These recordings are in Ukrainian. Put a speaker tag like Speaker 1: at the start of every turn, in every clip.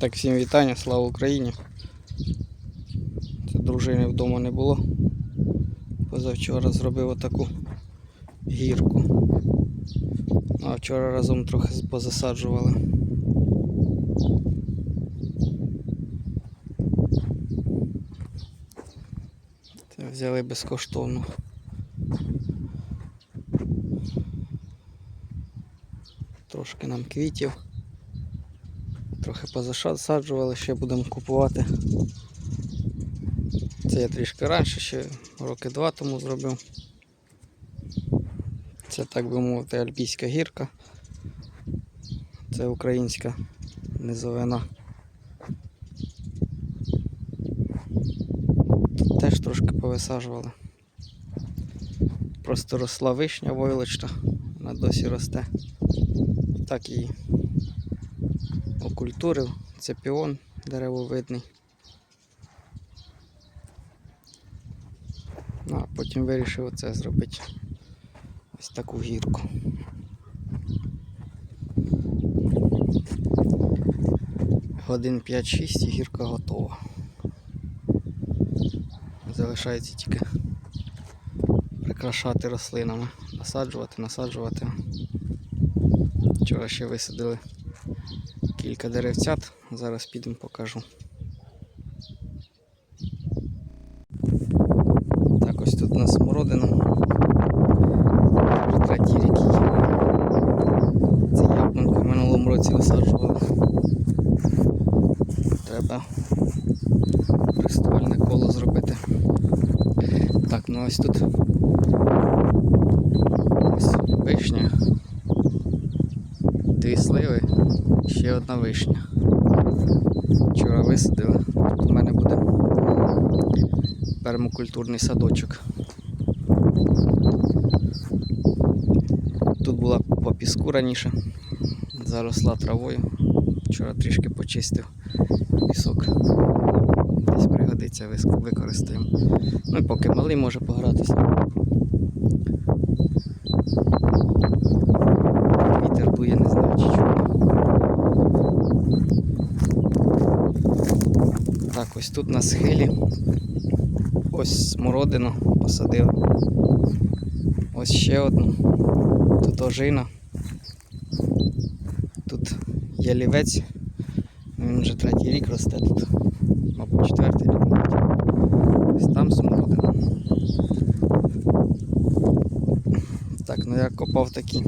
Speaker 1: Так, всім вітання, слава Україні. Це дружини вдома не було. Позавчора зробив отаку гірку. Ну, а вчора разом трохи позасаджували. Це взяли безкоштовно. Трошки нам квітів. Трохи позасаджували, ще будемо купувати. Це я трішки раніше, ще роки два тому зробив. Це так би мовити альпійська гірка. Це українська низовина. Тут теж трошки повисаджували. Просто росла вишня войлочна, вона досі росте. Так її окультурив. Це піон деревовидний. Ну, а потім вирішив оце зробити. Ось таку гірку. Годин 5-6 і гірка готова. Залишається тільки прикрашати рослинами, насаджувати, насаджувати. Вчора ще висадили кілька деревцят. Зараз підемо покажу. Так, ось тут у нас смородина. Вже третій рік. Це яблунька в минулому році висаджували. Треба пристувальне коло зробити. Так, ну ось тут ось вишня. Дві сливи, одна вишня. Вчора висадили. Тут у мене буде пермакультурний садочок. Тут була купа піску раніше, заросла травою. Вчора трішки почистив пісок. Десь пригодиться, використаємо. Ну і поки малий може погратися. Вітер дує, не знаю чи чого. Так, ось тут на схилі. Ось смородину посадив. Ось ще одну. Тут ожина. Тут ялівець. Він вже третій рік росте тут. Мабуть, четвертий рік. Ось там смородина. Так, ну я копав такі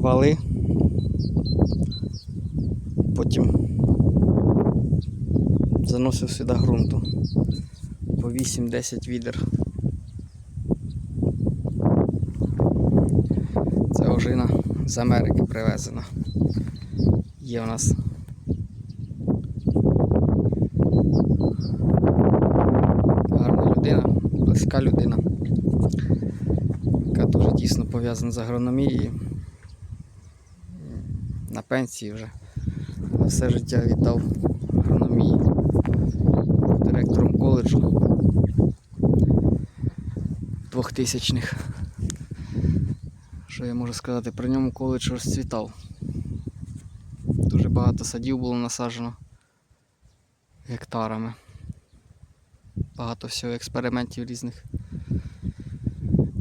Speaker 1: вали. Потім заносив сюди ґрунту по 8-10 відер. Це ожина з Америки привезена. Є у нас гарна людина, близька людина, яка дуже тісно пов'язана з агрономією. На пенсії вже все життя віддав агрономії. Був коледжу 2000-х. Що я можу сказати? При ньому коледж розцвітав. Дуже багато садів було насаджено гектарами. Багато всього експериментів різних.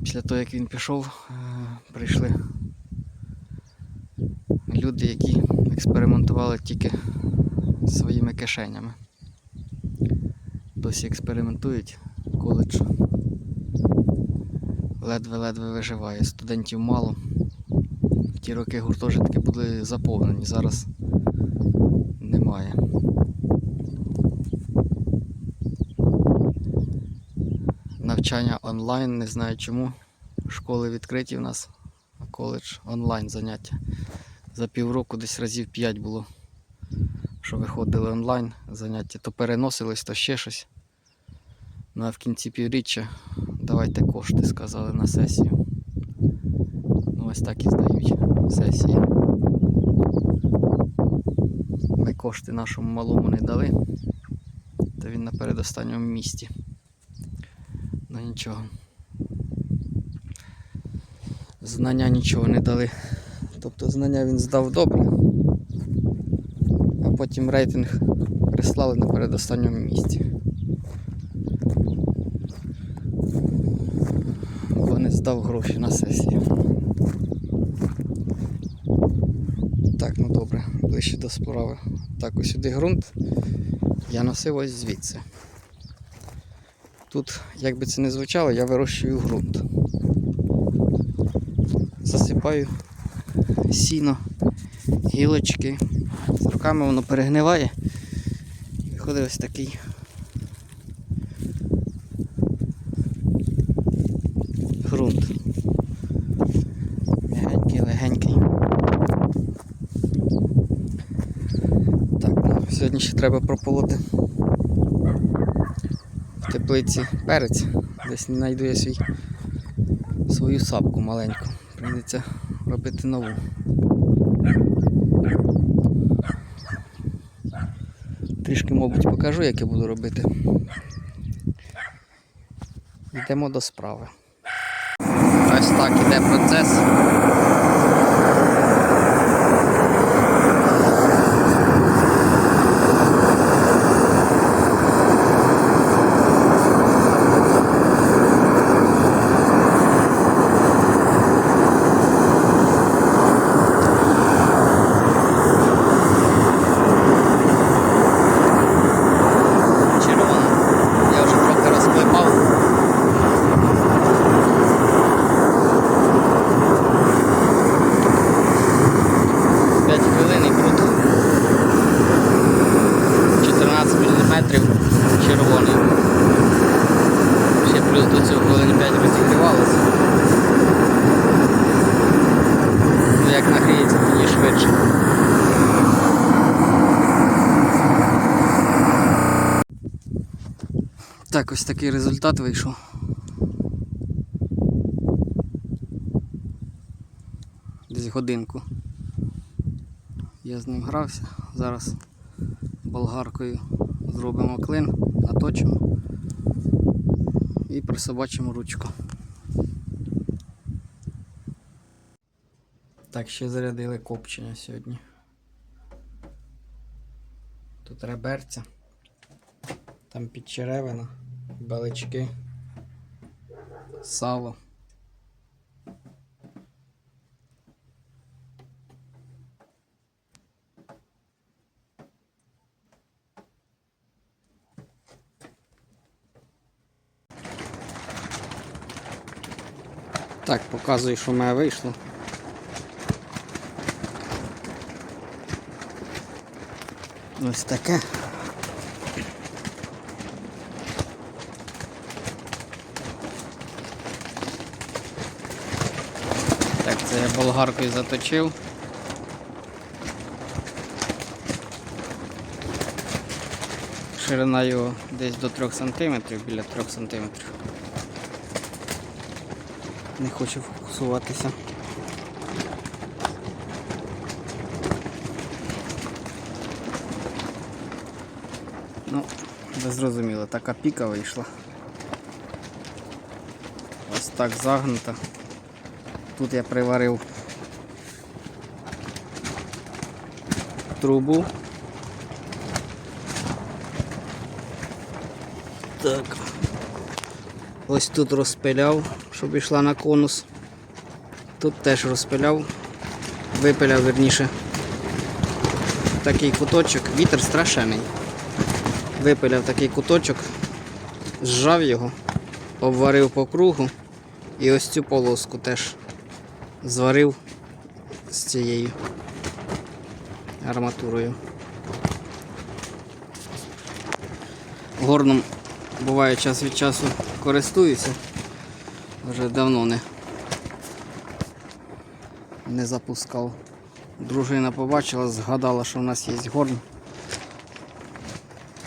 Speaker 1: Після того, як він пішов, е, прийшли люди, які експериментували тільки своїми кишенями. Досі експериментують коледж. Ледве-ледве виживає. Студентів мало. В ті роки гуртожитки були заповнені, зараз немає. Навчання онлайн, не знаю чому. Школи відкриті в нас, а коледж онлайн заняття. За півроку десь разів 5 було, що виходили онлайн заняття, то переносились, то ще щось. Ну а в кінці півріччя давайте кошти, сказали на сесію. Ну ось так і здають сесії. Ми кошти нашому малому не дали, то він на передостанньому місці. Ну нічого. Знання нічого не дали. Тобто знання він здав добре, а потім рейтинг прислали на передостанньому місці. Не гроші на сесію. Так, ну добре, ближче до справи. Так, ось сюди ґрунт. Я носив ось звідси. Тут, як би це не звучало, я вирощую ґрунт. Засипаю сіно, гілочки. З руками воно перегниває. І виходить ось такий ґрунт. Мягенький, легенький. Так, ну, сьогодні ще треба прополоти в теплиці перець. Десь знайду я свій, свою сапку маленьку. Прийдеться робити нову. Трішки, мабуть, покажу, як я буду робити. Йдемо до справи. Ось так іде процес. Червона. Я вже трохи розклепав. П'ять хвилин і круто. 14 мм червоний. Ще плюс до цього хвилин 5 розігрівалося. Ну як нагріється, тоді швидше. Так, ось такий результат вийшов. Десь годинку. Я з ним грався. Зараз болгаркою зробимо клин, наточимо і присобачимо ручку. Так, ще зарядили копчення сьогодні. Тут реберця. Там підчеревина, балички, сало. Так, показую, що в мене вийшло. Ось таке. Так, це я болгаркою заточив. Ширина його десь до 3 см, біля 3 см. Не хочу фокусуватися. Ну, ви зрозуміло, така піка вийшла. Ось так загнута. Тут я приварив трубу. Так. Ось тут розпиляв, щоб йшла на конус. Тут теж розпиляв, випиляв верніше. Такий куточок, вітер страшенний. Випиляв такий куточок, зжав його, обварив по кругу і ось цю полоску теж зварив з цією арматурою. Горном буває час від часу користуюся. Вже давно не, не запускав. Дружина побачила, згадала, що в нас є горн.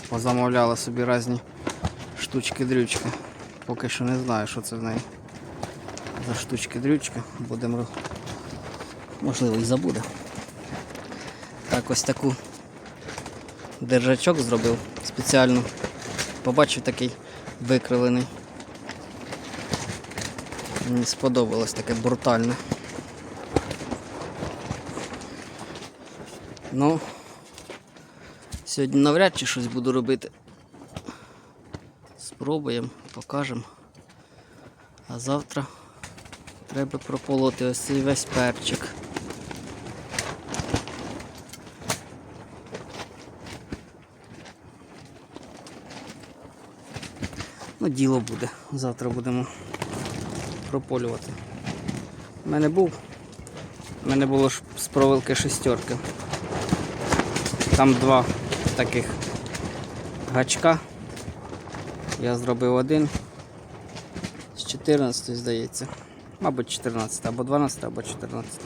Speaker 1: Позамовляла собі різні штучки-дрючки. Поки що не знаю, що це в неї за штучки-дрючки. Будемо можливо і забуде. Так, ось таку держачок зробив спеціально. Побачив такий викривлений. Мені сподобалось таке брутальне. Ну, Сьогодні навряд чи щось буду робити. Спробуємо, покажемо. А завтра треба прополоти ось цей весь перчик. Ну, діло буде. Завтра будемо прополювати. У мене був. У мене було ж з проволоки шестерки. Там два таких гачка. Я зробив один з 14, здається. Мабуть, 14, або 12, або 14.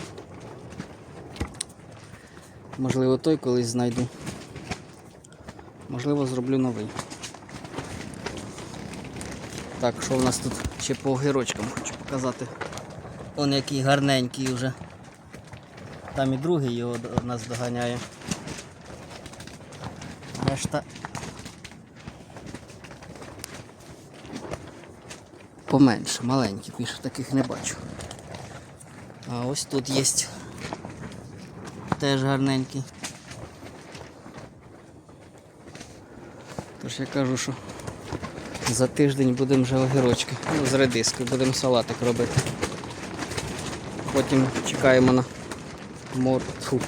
Speaker 1: Можливо, той колись знайду. Можливо, зроблю новий. Так, що в нас тут ще по огірочкам хочу показати. Он який гарненький вже. Там і другий його нас доганяє. Решта. Поменше, маленькі, більше таких не бачу. А ось тут є теж гарненький. Тож я кажу, що за тиждень будемо вже огірочки. Ну, з редискою, будемо салатик робити. Потім чекаємо на мор... Фу,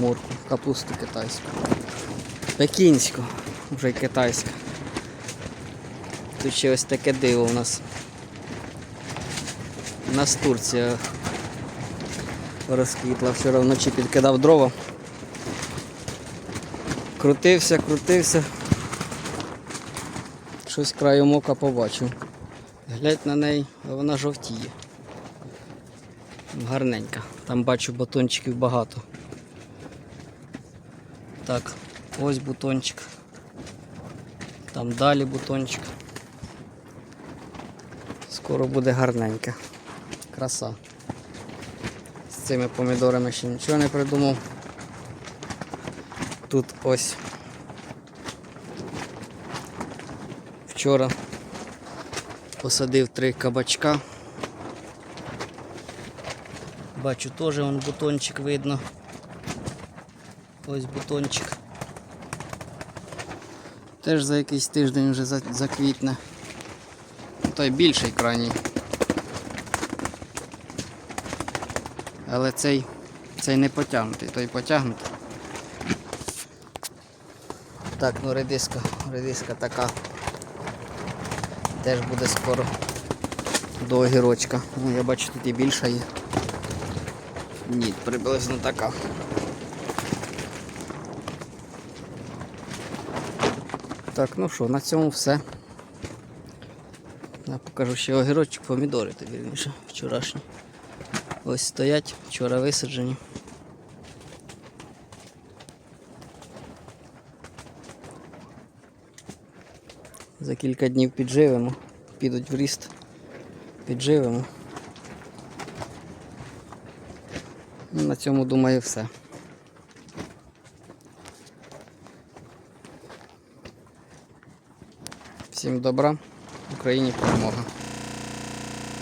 Speaker 1: морку, капусту китайську. Пекінську, вже й китайська. Тут ще ось таке диво у нас. У нас Турція розквітла. Вчора вночі підкидав дрова. Крутився, крутився. Щось краєм ока побачив. Глядь на неї, вона жовтіє. Гарненька. Там бачу бутончиків багато. Так, ось бутончик. Там далі бутончик. Скоро буде гарненька. Краса. З цими помідорами ще нічого не придумав. Тут ось вчора посадив три кабачка. Бачу, теж вон бутончик видно. Ось бутончик. Теж за якийсь тиждень вже заквітне. Той більший крайній. Але цей, цей не потягнутий, той потягнутий. Так, ну редиска, редиска така. Теж буде скоро до огірочка. Ну, я бачу, тут і більша є. Ні, приблизно така. Так, ну що, на цьому все. Я покажу ще огірочок, помідори, то вірніше, вчорашні. Ось стоять, вчора висаджені. За кілька днів підживемо, підуть в ріст, підживемо. На цьому думаю все. Всім добра, Україні перемога.